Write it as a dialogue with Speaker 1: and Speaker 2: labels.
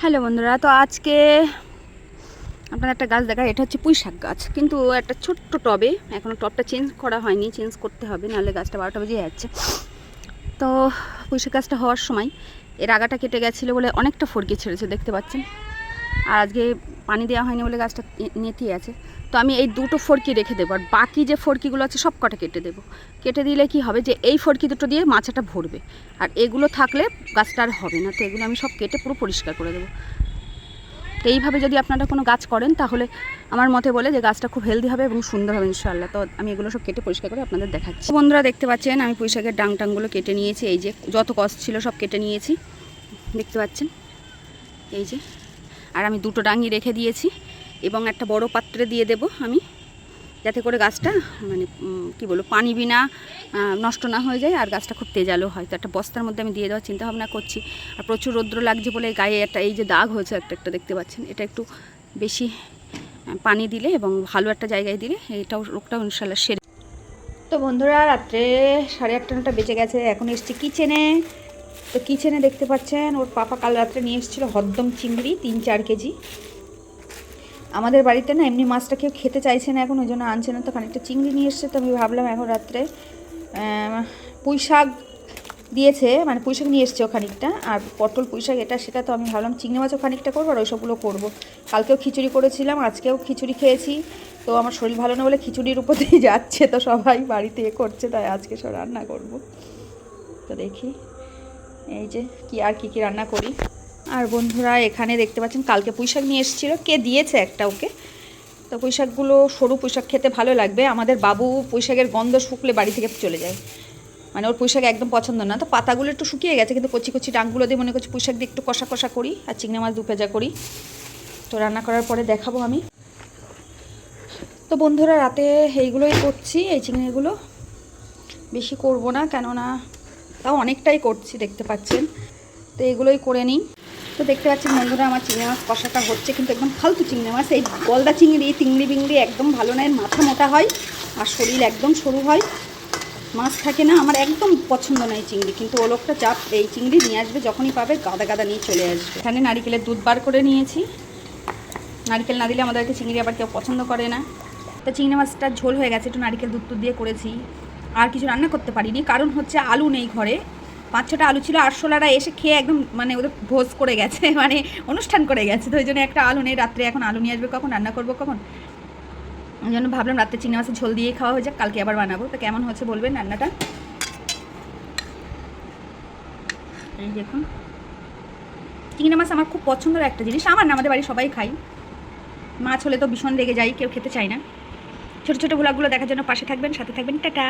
Speaker 1: Hello বন্ধুরা, তো আজকে আপনার একটা গাছ দেখা এটা হচ্ছে পুঁই শাক গাছ। কিন্তু একটা ছোট্ট টবে এখনও টবটা চেঞ্জ করা হয়নি চেঞ্জ করতে হবে, নাহলে গাছটা বারোটা বেজে যাচ্ছে। তো পুঁই শাক গাছটা হওয়ার সময়, এর আগাটা কেটে গেছিল বলে অনেকটা ফরকে ছেড়েছে, দেখতে পাচ্ছেন? আর আজকে পানি দেওয়া হয়নি বলে গাছটা নেতিয়ে আছে। তো আমি এই দুটো ফরকি রেখে দেবো আর বাকি যে ফরকিগুলো আছে সব কটা কেটে দেবো। কেটে দিলে কি হবে যে এই ফরকি দুটো দিয়ে মাছাটা ভরবে। আর এগুলো থাকলে গাছটা আর হবে না। তো এগুলো আমি সব কেটে পুরো পরিষ্কার করে দেবো। তো এইভাবে যদি আপনারা কোনো গাছ করেন তাহলে আমার মতে বলে যে গাছটা খুব হেলদি হবে এবং সুন্দর হবে ইনশাআল্লাহ। তো আমি এগুলো সব কেটে পরিষ্কার করে আপনাদের দেখাচ্ছি। বন্ধুরা দেখতে পাচ্ছেন, আমি পুঁইশাকের ডাং টাংগুলো কেটে নিয়েছি। এই যে যত কস ছিল সব কেটে নিয়েছি। দেখতে পাচ্ছেন? এই যে আর আমি দুটো ডাঙি রেখে দিয়েছি এবং একটা বড় পাত্রে দিয়ে দেব আমি, যাতে করে গাছটা মানে কি বলব, পানি বিনা নষ্ট না হয়ে যায় আর গাছটা খুব তেজালো হয়। তো একটা বস্তার মধ্যে আমি দিয়ে দেওয়ার চিন্তা ভাবনা করছি। আর প্রচুর রৌদ্র লাগছে বলে গায়ে একটা, এই যে দাগ হয়েছে একটা একটা দেখতে পাচ্ছেন, এটা একটু বেশি পানি দিলে এবং ভালো একটা জায়গায় দিলে এইটাও রোগটাও ইনশাল্লাহ সেরে তো বন্ধুরা, রাত্রে সাড়ে আটটা নটা বেজে গেছে, এখন এসছি কিচেনে তো কিচেনে দেখতে পাচ্ছেন, ওর পাপা কাল রাত্রে নিয়ে এসেছিল হদ্দম চিংড়ি, তিন চার কেজি। আমাদের বাড়িতে না এমনি মাছটা কেউ খেতে চাইছে না এখন, ওই জন্য আনছে না, তো খানিকটা চিংড়ি নিয়ে এসছে, তো আমি ভাবলাম এখন রাত্রে পুঁই শাক দিয়েছে মানে পুঁই শাক নিয়ে এসছে খানিকটা, আর পটল পুঁই শাক এটা, সেটা তো আমি ভাবলাম চিংড়ি মাছও খানিকটা করব, আর ওইসবগুলো করব। কালকেও খিচুড়ি করেছিলাম, আজকেও খিচুড়ি খেয়েছি, তো আমার শরীর ভালো না বলে খিচুড়ির উপর দিয়ে যাচ্ছে, তো সবাই বাড়িতে এ করছে, তাই আজকে সব রান্না করব। তো দেখি। এই যে কি আর কি কি রান্না করি। আর বন্ধুরা, এখানে দেখতে পাচ্ছেন, কালকে পুঁইশাক নিয়ে এসেছিল। কে দিয়েছে একটা ওকে? তো পুঁইশাকগুলো সরু পুঁইশাক খেতে ভালো লাগবে। আমাদের বাবু পুঁইশাকের গন্ধ শুকলে বাড়ি থেকে চলে যায়। মানে ওর পুঁইশাক একদম পছন্দ না। তো পাতাগুলো একটু শুকিয়ে গেছে, কিন্তু কচি কচি ডাংগুলো দিয়ে মনে করছি পুঁইশাক দিয়ে একটু কষা কষা করি আর চিংড়ি মাছ দু ভেজা করি। তো রান্না করার পরে দেখাবো আমি। তো বন্ধুরা, রাতে এইগুলোই করছি, এই চিংড়িগুলো। বেশি করব না, কেননা তাও অনেকটাই করছি, দেখতে পাচ্ছেন। তো এগুলোই করে নিই। তো দেখতে পাচ্ছেন বন্ধুরা, আমার চিংড়ি মাছ কষাটা হচ্ছে কিন্তু একদম ফালতু চিংড়ি মাছ। এই গলদা চিংড়ি চিংড়ি বিংড়ি একদম ভালো নয় মাথা মোটা হয় আর শরীর একদম সরু হয়। মাছ থাকে না, আমার একদম পছন্দ নয় চিংড়ি, কিন্তু ও লোকটা চাপ এই চিংড়ি নিয়ে আসবে, যখনই পাবে গাদা গাদা নিয়ে চলে আসবে। এখানে নারিকেলের দুধ বার করে নিয়েছি। নারকেল না দিলে আমাদেরকে চিংড়ি আবার কেউ পছন্দ করে না। তো চিংড়ি মাছটা ঝোল হয়ে গেছে, একটু নারকেল দুধ দিয়ে করেছি। আর কিছু রান্না করতে পারিনি। কারণ হচ্ছে আলু নেই ঘরে। পাঁচ ছটা আলু ছিল আরশোলারা এসে খেয়ে একদম মানে ওদের ভোজ করে গেছে মানে অনুষ্ঠান করে গেছে। তো ওই জন্য একটা আলু নেই, রাত্রে এখন আলু নিয়ে আসবে কখন, রান্না করব কখন? ওই জন্য ভাবলাম রাত্রে চিংড়ি মাছের ঝোল দিয়ে খাওয়া হয়ে যাক, কালকে আবার বানাবো। তো কেমন হচ্ছে বলবেন রান্নাটা? এই দেখুন। চিংড়ি মাছ আমার খুব পছন্দের একটা জিনিস। আমার না, আমাদের বাড়ি সবাই খাই মাছ হলে তো ভীষণ রেগে যাই কেউ খেতে চায় না। ছোটো ছোটো ভোলাগুলো দেখার জন্য পাশে থাকবেন, সাথে থাকবেন, টাটা।